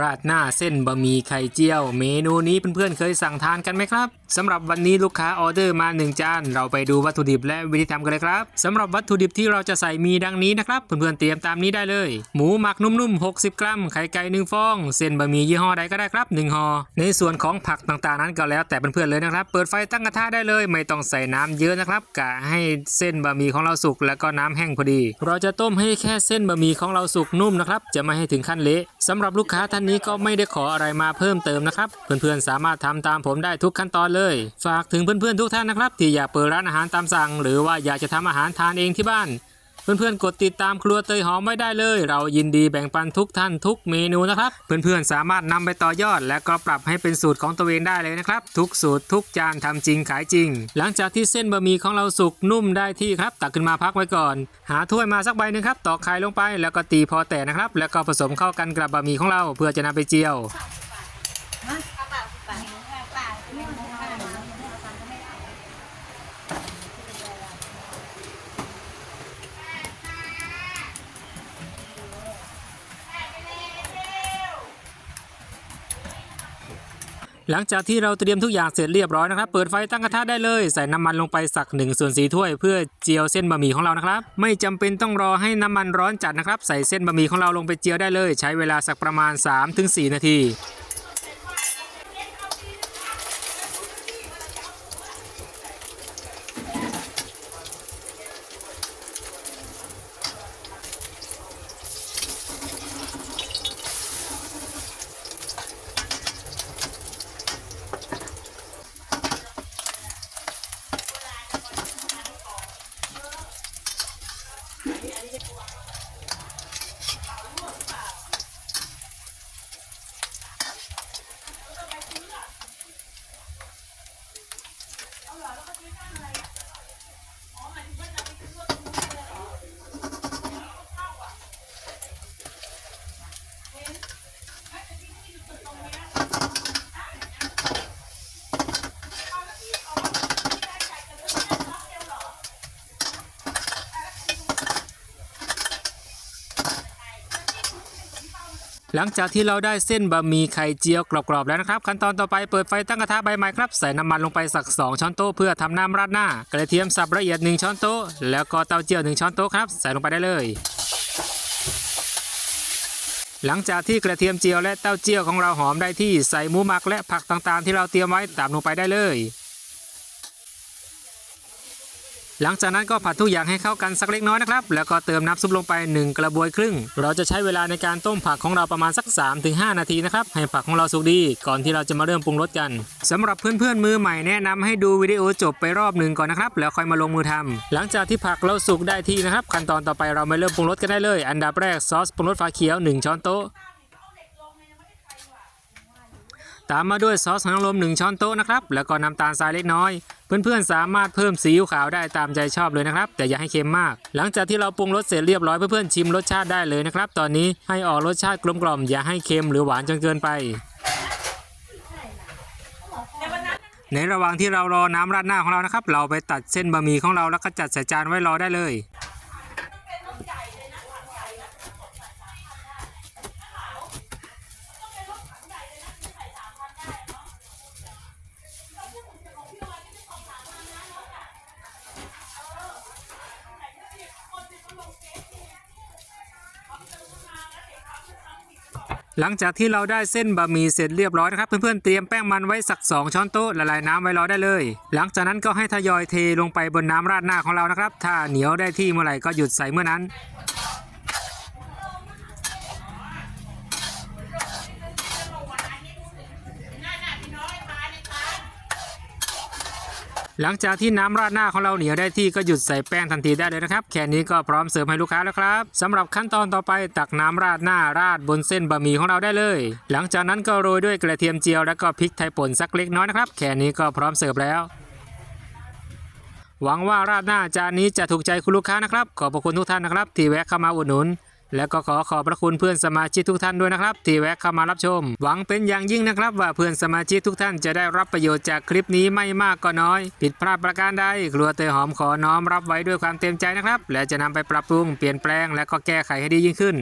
ราดหน้าเส้นบะหมี่ไข่เจียว เมนูนี้เพื่อนๆเคยสั่งทานกันไหมครับสำหรับวันนี้ลูกค้าออเดอร์มา 1 จาน เราไปดูวัตถุดิบและวิธีทำกันเลยครับสำหรับวัตถุดิบที่เราจะใส่มีดังนี้นะครับ เพื่อนๆเตรียมตามนี้ได้เลย หมูหมักนุ่มๆ 60 กรัม ไข่ไก่1ฟอง เส้นบะหมี่ยี่ห้อใดก็ได้ครับ1ห่อในส่วนของผักต่างๆนั้นก็แล้วแต่เพื่อนๆเลยนะครับ เปิดไฟตั้งกระทะได้เลย ไม่ต้องใส่น้ำเยอะนะครับกะให้เส้นบะหมี่ของเราสุกแล้วก็น้ำแห้งพอดี เราจะต้มให้แค่เส้นบะหมี่ของเราสุกนุ่มนะครับจะไม่ให้ถึงขั้นเละสำหรับลูกค้าท่านนี้ก็ไม่ได้ขออะไรมาเพิ่มเติมนะครับ เพื่อนๆสามารถทำตามผมได้ทุกขั้นตอนเลย ฝากถึงเพื่อนๆทุกท่านนะครับ ที่อยากเปิดร้านอาหารตามสั่ง หรือว่าอยากจะทำอาหารทานเองที่บ้าน เพื่อนๆ กดติดตามครัวเตยหอมไว้ได้เลย เรายินดีแบ่งปันทุกท่านทุกเมนูนะครับ เพื่อนๆ สามารถนำไปต่อยอด และก็ปรับให้เป็นสูตรของตัวเองได้เลยนะครับ ทุกสูตรทุกจานทำจริงขายจริง หลังจากที่เส้นบะหมี่ของเราสุกนุ่มได้ที่ครับ ตักขึ้นมาพักไว้ก่อน หาถ้วยมาสักใบหนึ่งครับตอกไข่ลงไปแล้วก็ตีพอแตกนะครับ แล้วก็ผสมเข้ากันกับบะหมี่ของเรา เพื่อจะนำไปเจียว หลังจากที่เราเตรียมทุกอย่างเสร็จเรียบร้อยนะครับ เปิดไฟตั้งกระทะได้เลย ใส่น้ำมันลงไปสัก1ส่วน4ถ้วย เพื่อเจียวเส้นบะหมี่ของเรานะครับ ไม่จำเป็นต้องรอให้น้ำมันร้อนจัดนะครับ ใส่เส้นบะหมี่ของเราลงไปเจียวได้เลย ใช้เวลาสักประมาณ 3-4 นาที หลังจากที่เราได้เส้นบะหมี่ไข่เจียวกรอบๆแล้วนะครับ ขั้นตอนต่อไปเปิดไฟตั้งกระทะใบใหม่ครับใส่น้ำมันลงไปสัก 2 ช้อนโต๊ะเพื่อทำน้ำราดหน้ากระเทียมสับละเอียด 1 ช้อนโต๊ะแล้วก็เต้าเจี้ยว 1 ช้อนโต๊ะครับใส่ลงไปได้เลย หลังจากที่กระเทียมเจียวและเต้าเจี้ยวของเราหอมได้ที่ใส่หมูหมักและผักต่างๆ ที่เราเตรียมไว้ตามลงไปได้เลย หลังจากนั้นก็ผัดทุกอย่างให้เข้ากันสักเล็กน้อยนะครับ แล้วก็เติมน้ำซุปลงไป 1 กระบวยครึ่ง เราจะใช้เวลาในการต้มผักของเราประมาณสัก 3-5 นาทีนะครับ ให้ผักของเราสุกดี ก่อนที่เราจะมาเริ่มปรุงรสกันสำหรับเพื่อนๆมือใหม่แนะนำให้ดูวิดีโอจบไปรอบหนึ่งก่อนนะครับ แล้วค่อยมาลงมือทำหลังจากที่ผักเราสุกได้ที่นะครับ ขั้นตอนต่อไปเรามาเริ่มปรุงรสกันได้เลย อันดับแรกซอสปรุงรสฟ้าเขียว 1 ช้อนโต๊ะ ตามมาด้วยซอสหางลม1ช้อนโต๊ะนะครับ แล้วก็น้ำตาลทรายเล็กน้อย เพื่อนๆ สามารถเพิ่มซีอิ๊วขาวได้ตามใจชอบเลยนะครับ แต่อย่าให้เค็มมาก หลังจากที่เราปรุงรสเสร็จเรียบร้อยเพื่อนๆชิมรสชาติได้เลยนะครับ ตอนนี้ให้ออกรสชาติกลมกล่อมอย่าให้เค็มหรือหวานจนเกินไป ในระหว่างที่เรารอน้ำราดหน้าของเรานะครับ เราไปตัดเส้นบะหมี่ของเราแล้วก็จัดใส่จานไว้รอได้เลย หลังจากที่เราได้เส้นบะหมี่เสร็จเรียบร้อยนะครับ เพื่อนๆเตรียมแป้งมันไว้สัก 2 ช้อนโต๊ะละลายน้ำไว้รอได้เลย หลังจากนั้นก็ให้ทยอยเทลงไปบนน้ำราดหน้าของเรานะครับ ถ้าเหนียวได้ที่เมื่อไหร่ก็หยุดใส่เมื่อนั้น หลังจากที่น้ำราดหน้าของเราเหนียวได้ที่ก็หยุดใส่แป้งทันทีได้เลยนะครับ แค่นี้ก็พร้อมเสิร์ฟให้ลูกค้าแล้วครับสำหรับขั้นตอนต่อไปตักน้ำราดหน้าราดบนเส้นบะหมี่ของเราได้เลย หลังจากนั้นก็โรยด้วยกระเทียมเจียวแล้วก็พริกไทยป่นสักเล็กน้อยนะครับ แค่นี้ก็พร้อมเสิร์ฟแล้วหวังว่าราดหน้าจานนี้จะถูกใจคุณลูกค้านะครับ ขอบพระคุณทุกท่านนะครับ ที่แวะเข้ามาอุดหนุน และก็ขอขอบพระคุณเพื่อนสมาชิกทุกท่านด้วยนะครับ ที่แวะเข้ามารับชม หวังเป็นอย่างยิ่งนะครับว่าเพื่อนสมาชิกทุกท่านจะได้รับประโยชน์จากคลิปนี้ไม่มากก็น้อย ผิดพลาดประการใดครัวเตยหอมขอน้อมรับไว้ด้วยความเต็มใจนะครับ และจะนำไปปรับปรุงเปลี่ยนแปลงและก็แก้ไขให้ดียิ่งขึ้น